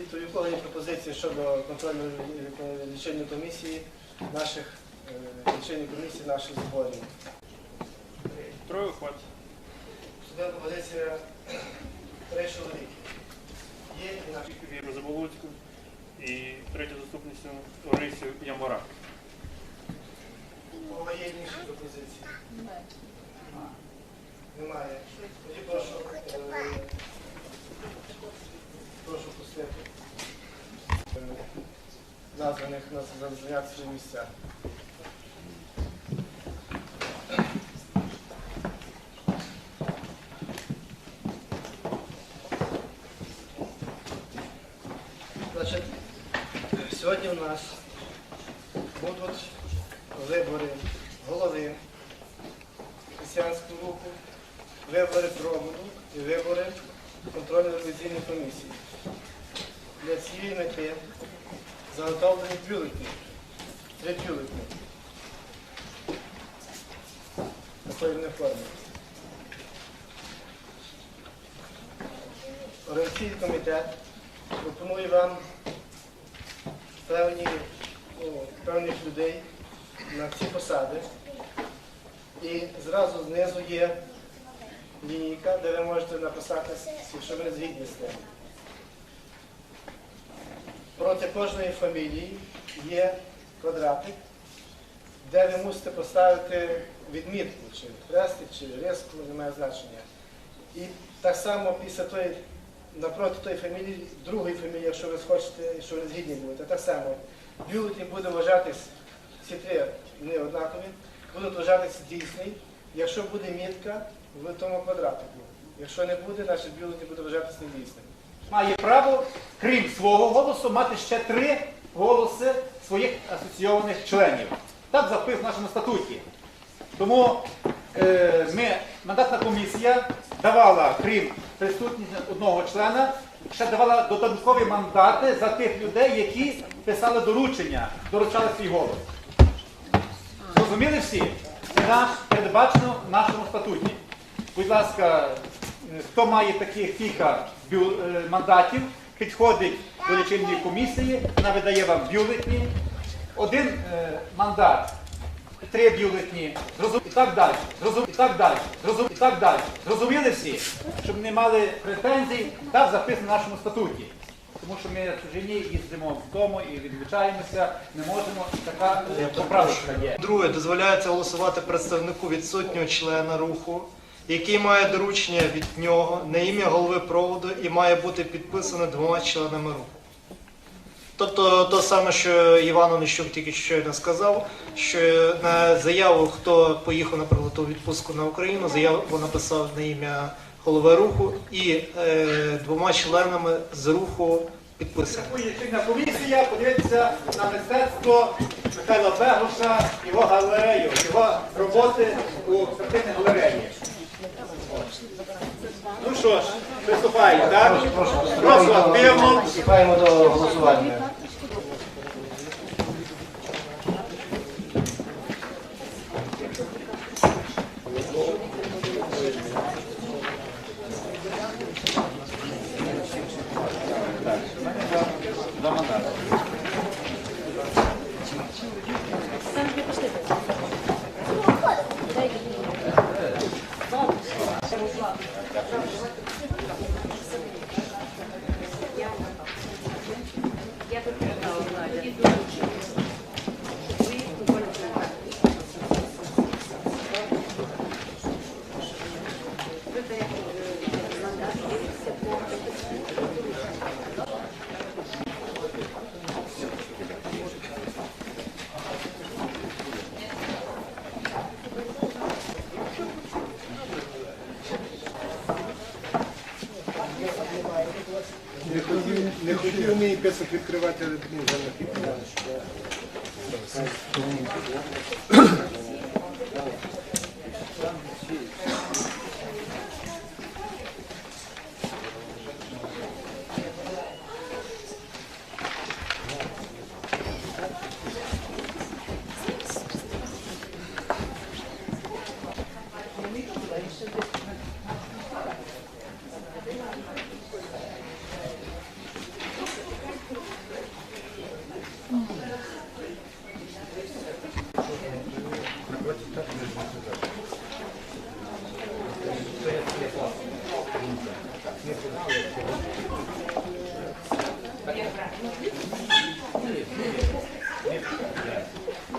Віктор, у кого є пропозиції щодо контрольної е, лічильної комісії наших е, лічильної комісії наших зборів? Троє хватить. Сюди пропозиція три чоловіки. Є і наші. Віру Заболоцьку і третю заступницю Орисю Ямбора. У кого є інші пропозиції? Немає. Тоді е, прошу пустити е, названих на за- зайняти свої місця. Сьогодні у нас будуть вибори голови християнського руху, вибори проводу і вибори контрольно-ревізійної комісії. Для цієї мети заготовлені бюлетні, три бюлетні. Такої вони форми. Організаційний комітет пропонує вам певні, ну, певних людей на ці посади. І зразу знизу є лінійка, де ви можете написати, якщо ви згідні з тим. Проти кожної фамілії є квадратик, де ви мусите поставити відмітку, чи хрестик, чи риску, не має значення. І так само після тої, напроти тої фамілії, другої фамілії, якщо ви схочете, якщо ви згідні будете, так само. Бюлетень буде вважатись, всі три не однакові, будуть вважатись дійсний, якщо буде мітка в тому квадратику. Якщо не буде, значить бюлетень буде вважатись недійсним. Має право, крім свого голосу, мати ще три голоси своїх асоційованих членів. Так записано в нашому статуті. Тому е, ми, мандатна комісія давала, крім присутності одного члена, ще давала додаткові мандати за тих людей, які писали доручення, доручали свій голос. Зрозуміли всі? Це передбачено в нашому статуті. Будь ласка, хто має таких кілька е, мандатів, підходить до лічильної комісії, вона видає вам бюлетні, один е, мандат, три бюлетні, і так далі. І так далі. І так далі. Зрозуміли всі, щоб не мали претензій, так записано в нашому статуті. Тому що ми чужині їздимо вдома і відвчаємося, не можемо, така е, поправка є. Друге, дозволяється голосувати представнику відсутнього члена руху, який має доручення від нього на ім'я голови проводу і має бути підписано двома членами руху. Тобто то саме, що Іван Онищук тільки щойно сказав, що на заяву, хто поїхав, наприклад, у відпустку на Україну, заяву написав на ім'я голови руху і е, двома членами з руху підписано. Лічильна комісія подивитися на мистецтво Михайла Бегуша, його галерею, його роботи у картинній галереї. Ну що ж, приступаємо, так? Прошу вас. Приступаємо до голосування. Не хотів мій відкривати, але ти вже не хотів.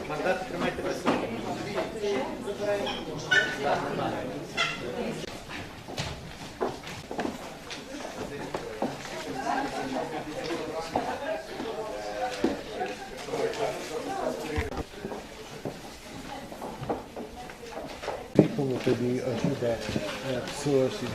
Мандати тримайте при probably be a cheaper uh, source in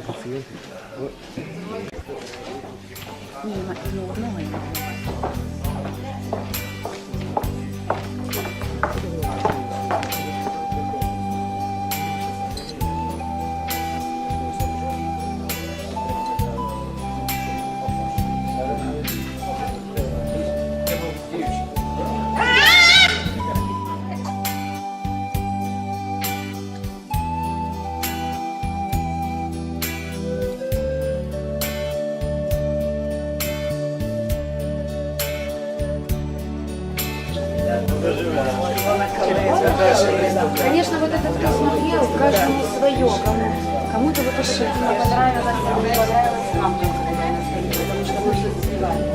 Конечно, вот этот кто смотрел, каждому свое, кому. Кому-то вот и шеф. Кому понравилось, кому понравилось, нам только понравилось, потому что мы все сливаем.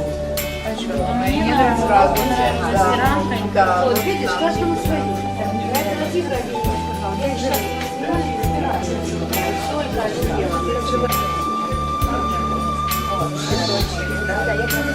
Мне нравится, нравится, да. Вот видишь, каждому свое. Я это на тигра сказал, я их жру. Только один дело. Да, я тебе